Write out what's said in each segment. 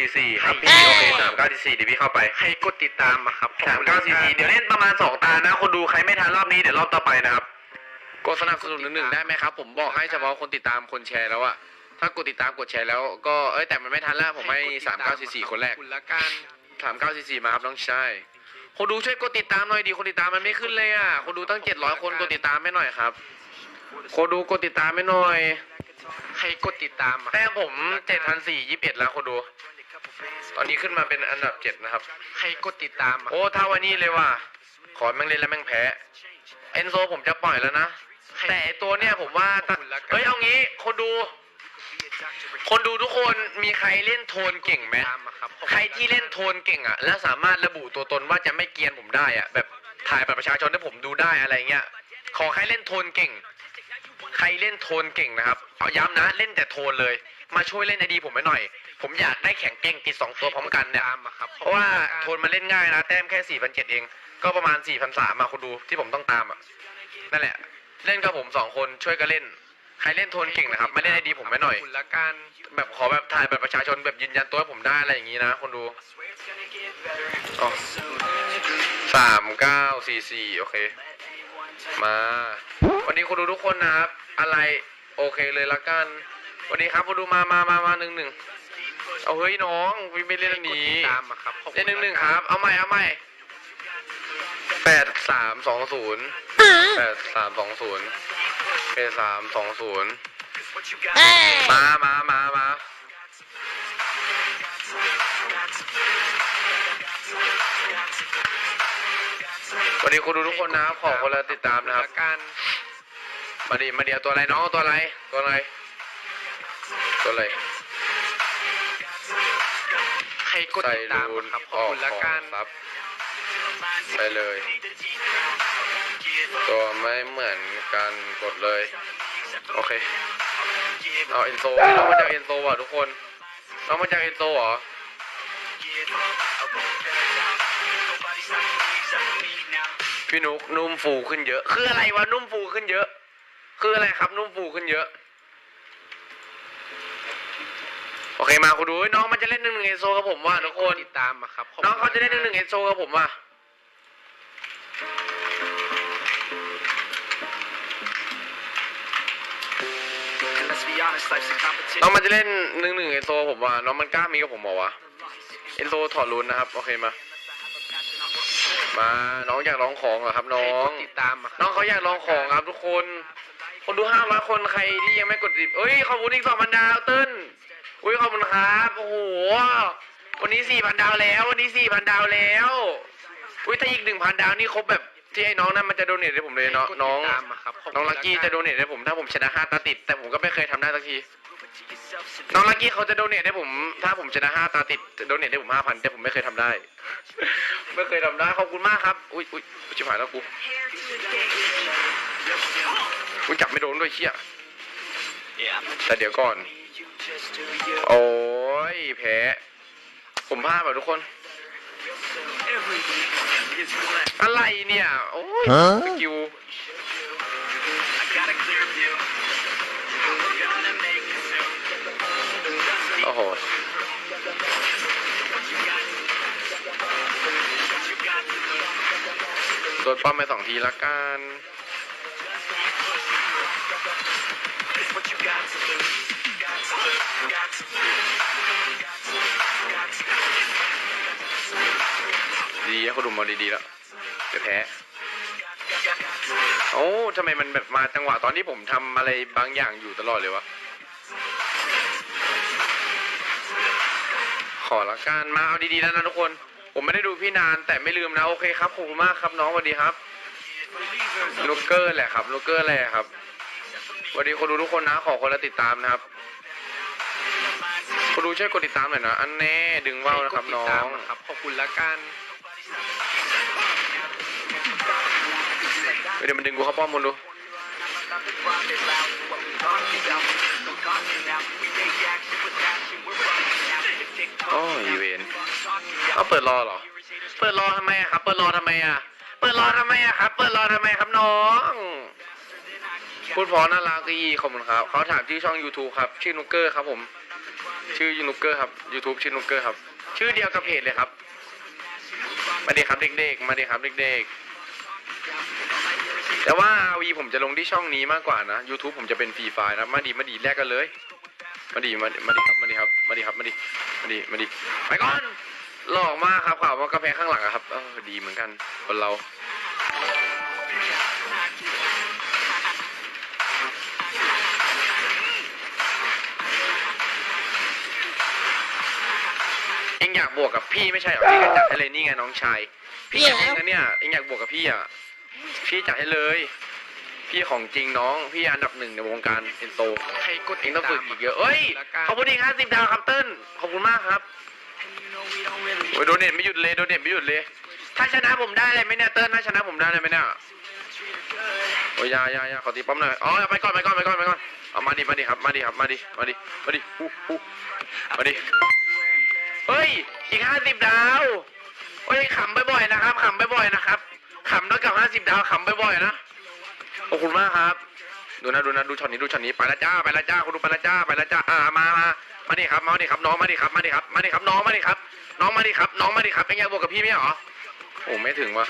สี่สี่ครับพี่โอเคสามเก้าสี่สี่เดี๋ยวพี่เข้าไปให้กดติดตามมาครับสามเก้าสี่สี่เดี๋ยวเล่นประมาณสองตานะคนดูใครไม่ทันรอบนี้เดี๋ยวรอบต่อไปนะครับกดสนับสนุนหนึ่งๆได้ไหมครับผมบอกให้เฉพาะคนติดตามคนแชร์แล้วอะถ้ากดติดตามกดแชร์แล้วก็เอ้ยแต่มันไม่ทันแล้วผมให้สามเก้าสี่สี่คนแรกคุณละกันสามเก้าสี่สี่มาครับน้องชายคนดูช่วยกดติดตามหน่อยดีคนติดตามมันไม่ขึ้นเลยอะคนดูตั้งเจ็ดร้อยคนกดติดตามไม่หน่อยครับคนดูกดติดตามไม่หน่อยให้กดติดตามมาแต้มผมเจ็ดพันสี่ยี่สิบเอ็ดแล้วคนดู ตอนนี้ขึ้นมาเป็นอันดับเจ็ดนะครับให้กดติดตามมาโอ้ถ้าวันนี้เลยว่ะขอแม่งเล่นแล้วแม่งแพ้เอนโซผมจะปล่อยแล้วนะ แต่ไอ้ตัวเนี่ยผมว่าตะเฮ้ยเอางี้คนดู คนดูทุกคนมีใครเล่นโทนเก่งไหมตามมาครับใครที่เล่นโทนเก่งอะ แล้วสามารถระบุตัวตนว่าจะไม่เกรียนผมได้อะแบบถ่ายบัตรประชาชนให้ผมดูได้อะไรเงี้ยขอใครเล่นโทนเก่ง ใครเล่นโทนเก่งนะครับเอาย้ำนะเล่นแต่โทนเลย มาช่วยเล่นไอดีผมไปหน่อย ผมอยากได้แข่งเก่งติดสองตัวพร้อมกันเนี่ย ตามมาครับเพราะว่าโทนมันเล่นง่ายนะ แต้มแค่สี่พันเจ็ดเอง ก็ประมาณสี่พันสามมาคุณดูที่ผมต้องตามอะ นั่นแหละ เล่นกับผมสองคนช่วยกันเล่น ใครเล่นโทนเก่งนะครับ ไม่เล่นไอดีผมไปหน่อย คุณละกันแบบขอแบบถ่ายแบบประชาชนแบบยืนยันตัวให้ผมได้อะไรอย่างนี้นะคนดูสามเก้าสี่สี่โอเค มา วันนี้คนดูทุกคนนะครับ อะไรโอเคเลยละกัน วันนี้ครับคนดูมามามามาหนึ่งหนึ่ง เอาเฮ้ยน้องวิไม่เล่นอันนี้ให้กดติดตามมาครับเล่นหนึ่งหนึ่งครับ เอาใหม่ เอาใหม่แปดสามสองศูนย์แปดสามสองศูนย์แปดสามสองศูนย์มามามามาสวัสดีคุณดูทุกคนนะครับขอคนละติดตามนะครับ ละกันมาดิมาเดียวตัวอะไรน้องตัวอะไร ตัวอะไร ตัวอะไร กดใส่ติดตามรูนมาครับออกคุณขละองกันครับไปเลย ตัวไม่เหมือนกันกดเลย โอเค เอาเอ็นโซน้องมาจากเอ็นโซว่ะทุกคนน้องมาจากเอ็นโซเหรอพี่นุกนุ่มฟูขึ้นเยอะ คืออะไรวะนุ่มฟูขึ้นเยอะ คืออะไรครับ นุ่มฟูขึ้นเยอะ โอเคมาคุณดูเฮ้ยน้องมันจะเล่นหนึ่งหนึ่ง เอ็นโซกับผมว่ะทุกคน ติดตามมาครับน้องเขาจะเล่นหนึ่งหนึ่งเอ็นโซกับผมว่ะน้องมันจะเล่นหนึ่งหนึ่งเอ็นโซผมว่ะน้องมันกล้ามีกับผมเหรอวะเอ็นโซถอดรุนนะครับ โอเคมา มาน้องอยากลองของเหรอครับน้อให้กงดติดตามมาครับน้องเขาอยากลองของครับทุกคน คนดูห้าร้อยคนใครที่ยังไม่กดติดเอ้ยขอบคุณอีกสองพันดาวเติ้ล อุ้ยขอบคุณครับโอ้โหวันนี้สี่พันดาวแล้ววันนี้สี่พันดาวแล้วอุ้ยถ้าอีกหนึ่งพันดาวนี่ครบแบบที่ไอ้น้องนั่นมันจะโดเนทให้ผมเลยเนาะให้กดน้องติดตามมาครับน้องลักกี้จะโดเนทให้ผมถ้าผมชนะห้าตาติด แต่ผมก็ไม่เคยทำได้สักที น้องลักกี้เขาจะโดเนทให้ผม ถ้าผมชนะห้าตาติดโดเนทให้ผมห้าพันแต่ผมไม่เคยทำได้ ไม่เคยทำได้ขอบคุณมากครับ อุ้ยอุ้ยชิบหายแล้วกูกูจับไม่โดนด้วยเชี่ยแต่เดี๋ยวก่อน โอ้ยแพ้ผมพลาดแบบทุกคน อะไรเนี่ย โอ้ยสกิลโอ้โหโดนป้อมไปสองทีละกัน ดีๆเขาดูมาดีๆแล้วเดี๋ยวแพ้โอ้ทำไมมันแบบมาจังหวะตอนที่ผมทำอะไรบางอย่างอยู่ตลอดเลยวะขอละกันมาเอาดีๆแล้วนะทุกคน ผมไม่ได้ดูพี่นานแต่ไม่ลืมนะโอเคครับขอบคุณมากครับน้องสวัสดีครับลูกเกอร์แหละครับลูกเกอร์แหละครับสวัสดีคนดูทุกคนนะ ขอคนละติดตามนะครับคนดูช่วยกดติดตามหน่อยนะอันแน่ดึงว่าวนะครับน้องครับขอบคุณละกัน เดี๋ยวมันดึงกูเข้าป้อมมึงดูโอ้ยเวนเอาเปิดรอเหรอ เปิดรอทำไมอะครับ เปิดรอทำไมอะเปิดรอทำไมอะครับ เปิดรอทำไมครับน้อง พูดเพอน่ารักดีขอบคุณครับ เขาถามที่ช่อง YouTube ครับ ชื่อนุกเกอร์ครับผม ชื่อยูนูเกอร์ครับ YouTube ชื่อนูเกอร์ครับ ชื่อเดียวกับเพจเลยครับ มาดีครับเด็กๆ มาดีครับเด็กๆ แต่ว่าวีผมจะลงที่ช่องนี้มากกว่านะ YouTube ผมจะเป็นฟรีไฟล์นะมาดีมาดีแลกกันเลย มาดีมามาดีครับมาดีครับมาดีครับมาดีมาดีมาดีไปก่อนหลอกมากครับข่าวว่ากระแพงข้างหลังอะครับเออดีเหมือนกันคนเราเอ็งอยากบวกกับพี่ไม่ใช่เหรอพี่ก็จัดให้เลยนี่ไงน้องชายพี่จัดเองนะเนี่ยเอ็งอยากบวกกับพี่อะ พี่จัดให้เลย พี่ของจริงน้อง พี่อันดับหนึ่งในวงการเอ็นโตใครกดเอ็ติงดต้องตาฝึมกอีกเยอะเอ้ยละกัน ขอบคุณอีกห้าสิบดาวครับเติ้ลขอบคุณมากครับ โอ้ยโดเนทไม่หยุดเลย โดเนทไม่หยุดเลย ถ้าชนะผมได้เลยไหมเนี่ยเติ้ลถ้าชนะผมได้เลยไหมเนี่ย โอ้ยอยาอยาอยาขอตีป้อมหน่อย อ๋อไปก่อนไปก่อนไปก่อนไปก่อน เอามาดิมาดิครับ มาดิครับ มาดิ มาดิ มาดิฮู้ฮู้มาดิ เฮ้ย อีกห้าสิบดาว เฮ้ยขำบ่อยๆนะครับขำบ่อยๆนะครับ ขำด้วยกับห้าสิบดาวขำบ่อยๆนะ ขอบคุณมากครับ ดูนะดูนะดูช็อตนี้ดูช็อตนี้ไปละจ้าไปละจ้าคุณดูไปละจ้าไปละจ้าอ่ามามามาดิครับมาดิครับน้องมาดิครับมาดิครับมาดิครับน้องมาดิครับ น้องมาดิครับน้องมาดิครับเป็นไงบวกกับพี่ไมเหรอโอ้ไม่ถึงวะ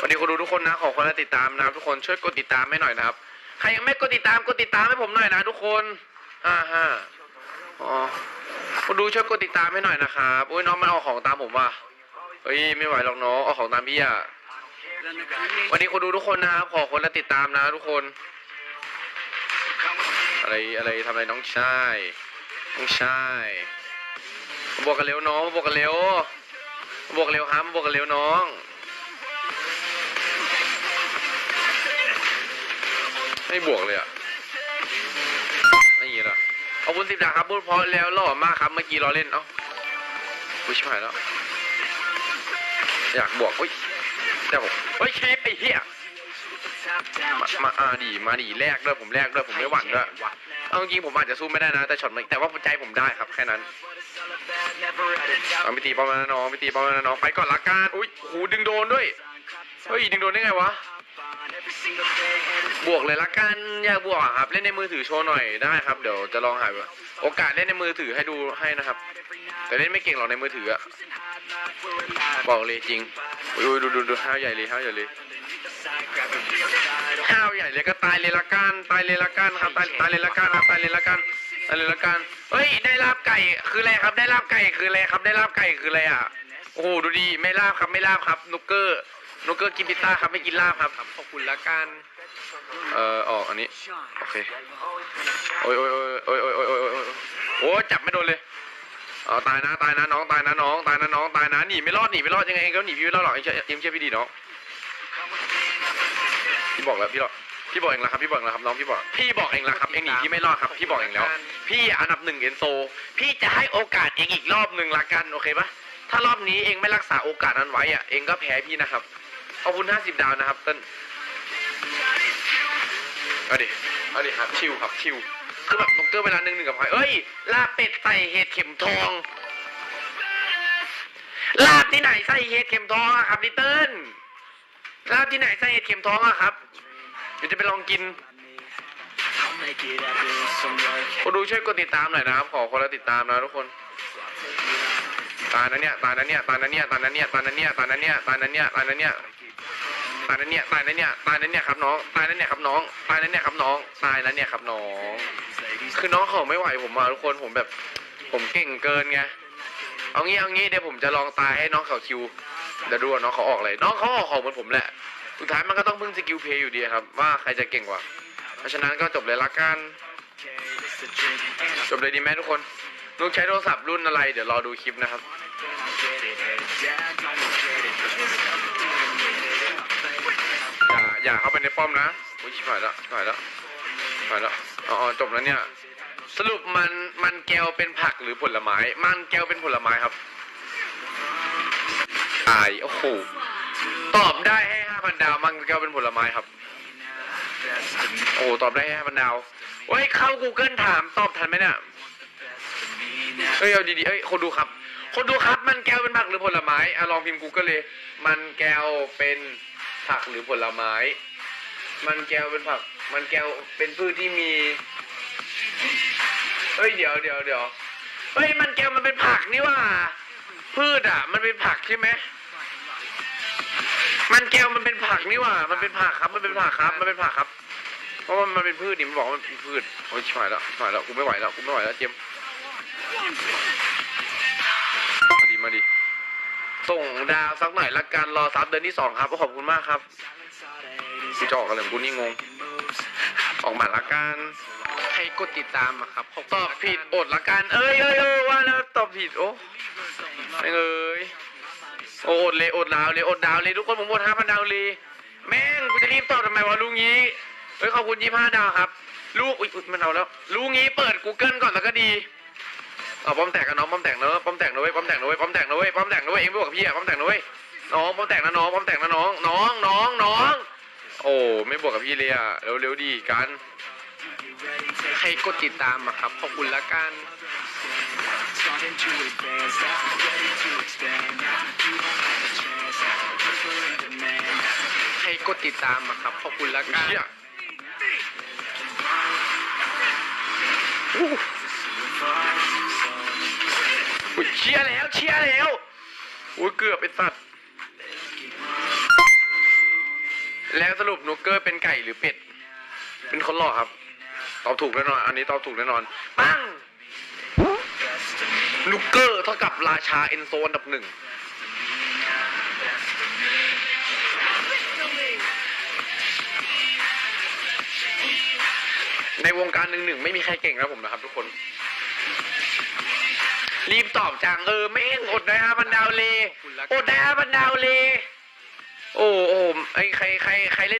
วันนี้คุณดูทุกคนนะขอคนละติดตามนะครับทุกคนช่วยกดติดตามให้หน่อยนะครับใครยังไม่กดติดตามกดติดตามให้ผมหน่อยนะ ทุกคนอ่าฮะอ๋อคุณดูช่วยกดติดตามให้หน่อยนะครับโอ้ยน้องมันเอาของตามผมว่ะ เฮ้ยไม่ไหวหรอกน้องเอาของตามพี่อะวันนี้คุณดูทุกคนนะครับขอคนละติดตามนะทุกคน อะไรอะไรทำอะไรน้องชายน้องชายมาบวกกันเร็วน้องมาบวกกันเร็วมาบวกกันเร็วครับมาบวกกันเร็วน้องไม่บวกเลยอะไม่ยีละขอบคุณสิบดาวครับพูดเพราะแล้วหล่อมากครับเมื่อกี้เราเล่นเอ้าอุ้ยชิบหายแล้ว อยากบวกอุ้ยแต่ผมเฮ้ยเชฟไอ้เหี้ยมามาอ่าดีมาดีแลกด้วยผมแลกด้วยผมไม่หวั่นด้วยเอาจริงผมอาจจะสู้ไม่ได้นะแต่ช็อตมันแต่ว่าใจผมได้ครับแค่นั้นเอาไปตีป้อมนะน้องไปตีป้อมนะน้องไปก่อนละกันอุ้ยหูดึงโดนด้วยเฮ้ยดึงโดนได้ไงวะบวกเลยละกันอยากบวกครับเล่นในมือถือโชว์หน่อยได้ครับเดี๋ยวจะลองหาโอกาสเล่นในมือถือให้ดูให้นะครับ แต่เล่นไม่เก่งหรอกในมือถืออะ บอกเลยจริงอุ้ยดูดูดูห้าวใหญ่เลยห้าวใหญ่เลยข้าวใหญ่เลยก็ตายเลยละกันตายเลยละกันครับตายตายเลยละกันครับตายเลยละกันตายเลยละกันเฮ้ยได้ลาบไก่คืออะไรครับ ได้ลาบไก่คืออะไรครับ ได้ลาบไก่คืออะไรอะโอ้โหดูดีไม่ลาบครับไม่ลาบครับนุกเกอร์นุกเกอร์กินพิซซ่าครับไม่กินลาบครับขอบคุณละกันเอ่อออกอันนี้โอเคโอ้ยโอ้ยโอ้ยโอ้ยโอ้ยโอ้ยโอ้ยโอ้ยโอ้ยจับไม่โดนเลย เอาตายนะตายนะน้องตายนะน้องตายนะน้องตายนะหนีไม่รอดหนีไม่รอดยังไงเองก็หนีพี่ไม่รอดหรอกเอ็งเชื่อเอ็งเชื่อพี่ดีน้องพี่บอกแล้วพี่บอกพี่บอกเองแล้วครับพี่บอกเองแล้วครับน้องพี่บอกพี่บอกเองแล้วครับเองหนีพี่ไม่รอดครับพี่บอกเองแล้ว พี่อันดับหนึ่งเอ็นโซ พี่จะให้โอกาสเองอีกรอบหนึ่งละกันโอเคปะถ้ารอบนี้เองไม่รักษาโอกาสนั้นไว้อะเองก็แพ้พี่นะครับขอบคุณห้าสิบดาวนะครับเต้นเอาดิเอาดิครับชิวครับชิว คือแบบนกเกอร์เวลาหนึ่งหนึ่งกับใครเอ้ย ลาบเป็ดใส่เห็ดเข็มทอง ลาบที่ไหนใส่เห็ดเข็มทองอะครับลิเติ้ลลาบที่ไหนใส่เห็ดเข็มทองอะครับ เดี๋ยวจะไปลองกินคนดูช่วยกดติดตามหน่อยนะครับ ขอคนละติดตามนะทุกคน ตายนะเนี่ย ตายนะเนี่ย ตายนะเนี่ย ตายนะเนี่ย ตายนะเนี่ย ตายนะเนี่ย ตายนะเนี่ย ตายนเนี่ยายนะเนี่ยตายนะเนี่ยตายนะเนี่ยครับน้องตายนะเนี่ยครับน้องตายนะเนี่ยครับน้องตายนะเนี่ยครับน้อง คือน้องเขาไม่ไหวผมอะทุกคนผมแบบ ผมเก่งเกินไงเอางี้เอางี้เดี๋ยวผมจะลองตายให้น้องเขาคิวเดี๋ยวดูว่าน้องเขาออกเลยน้องเขาออกของเหมือนผมแหละสุดท้ายมันก็ต้องพึ่งสกิลเพย์อยู่ดีครับ ว่าใครจะเก่งกว่า เพราะฉะนั้นก็จบเลยละกันจบเลยดีไหมทุกคนนุกใช้โทรศัพท์รุ่นอะไร เดี๋ยวรอดูคลิปนะครับ อย่าอย่าเข้าไปในป้อมนะอุ้ยชิบหายแล้วชิบหายแล้วชิบหายแล้วอ๋อจบแล้วเนี่ย สรุปมันมันแก้วเป็นผักหรือผลไม้ มันแก้วเป็นผลไม้ครับตายโอ้โหตอบได้ให้ห้าพันดาว มันแก็เป็นผลไม้ครับ โอ้โหตอบได้ให้ห้าพันดาวเฮ้ยเข้า Google ถามตอบทันไหมเนี่ยเฮ้ยเอาดีๆเอ้ยคนดูครับ คนดูครับ มันแก้วเป็นผักหรือผลไม้อะลองพิมพ์ Google เลย มันแก้วเป็น ผักหรือผลไม้ มันแก้วเป็นผัก มันแก้วเป็นพืชที่มีเฮ้ยเดี๋ยวเดี๋ยวเดี๋ยวเฮ้ยมันแก้วมันเป็นผักนี่ว่า พืชอะ มันเป็นผักใช่ไหมมันแก้วมันเป็นผักนี่ว่า มันเป็นผักครับ มันเป็นผักครับ มันเป็นผักครับ เพราะว่ามันเป็นพืชนี่มันบอกว่ามันเป็นพืชโอ้ยชิบหายแล้วชิบหายแล้วกูไม่ไหวแล้วกูไม่ไหวแล้วเจมมาดิมาดิ ส่งดาวสักหน่อยละกันรอซับเดือนที่สองครับขอบคุณมากครับกูจะออกอะไรของกูนี่งง ออกมาละกันใครกดติดตามอะครับขอบตคุณอบละกันผิดอดละกันเอ้ยเอ้ยเอ้ยว่าแล้วตอบผิดโอ้ไม่งเอ้ยโอ้อดเลยอดดาวเลยอดดาวเลยทุกคนผมหมดห้าพันดาวเลยแม่งกูจะรีบตอบทำไมวะลุงงี้เฮ้ยขอบคุณยี่ห้าดาวครับ ลูกอุ๊ยอุ๊ยมันเอาแล้ว ลุงงี้เปิด Google ก่อนแล้วก็ดี เอาป้อมแตกกันน้องป้อมแตกเนอะป้อมแตกนะเว้ยป้อมแตกนะเว้ยป้อมแตกนะเว้ยป้อมแตกนะเว้ยเองไม่บอกกับพี่อะป้อมแตกนะเว้ยน้องป้อมแตกนะน้องป้อมแตกนะน้องน้องน้องน้อง โอ้ไม่บวกกับพี่เลยอะเร็วเร็วดีกันใครกดติดตามอะครับขอบคุณละกัน Starting to advance, I'm ready to expand. You don't have a chance, people in demand. ใครกดติดตามอะครับขอบคุณละกันเชี่ย อู้ยเชียร์แล้วเชียร์แล้วอุ้ยเกือบเป็นสัตว์ แล้วสรุปนูเกอร์เป็นไก่หรือเป็ด เป็นคนหล่อครับ ตอบถูกแน่นอน อันนี้ตอบถูกแน่นอน ปังนูเกอร์เท่ากับราชาเอ็นโซอันดับหนึ่งในวงการหนึ่งหนึ่งไม่มีใครเก่งนะผมนะครับทุกคน รีบตอบจังเออแม่งอดนะฮะบรรดาวเลอดนะฮะบรรดาวเลโอ้โอ้ไอใครใครใครเล่น